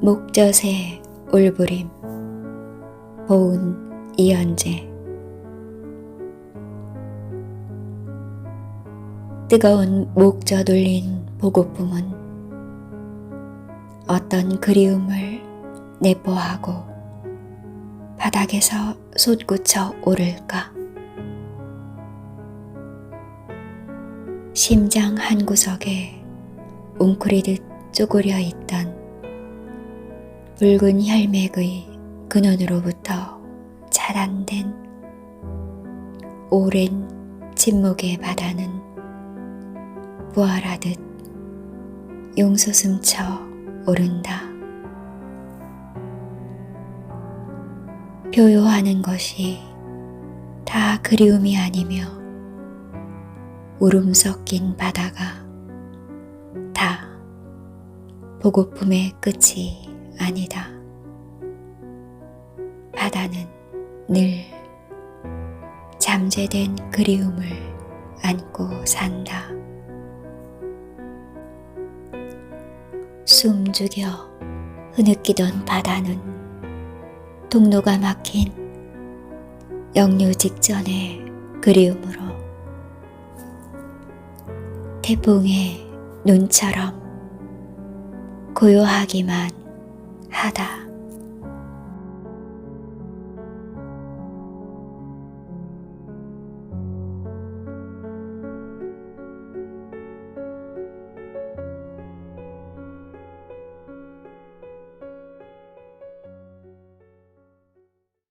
목젖의 울부림 보은 이연재 뜨거운 목젖 울린 보고픔은 어떤 그리움을 내포하고 바닥에서 솟구쳐 오를까? 심장 한 구석에 웅크리듯 쪼그려 있던 붉은 혈맥의 근원으로부터 차단된 오랜 침묵의 바다는 부활하듯 용솟음쳐 오른다. 표요하는 것이 다 그리움이 아니며 울음 섞인 바다가 다 보고품의 끝이 아니다. 바다는 늘 잠재된 그리움을 안고 산다. 숨죽여 흐느끼던 바다는 통로가 막힌 역류 직전의 그리움으로 태풍의 눈처럼 고요하기만 하다.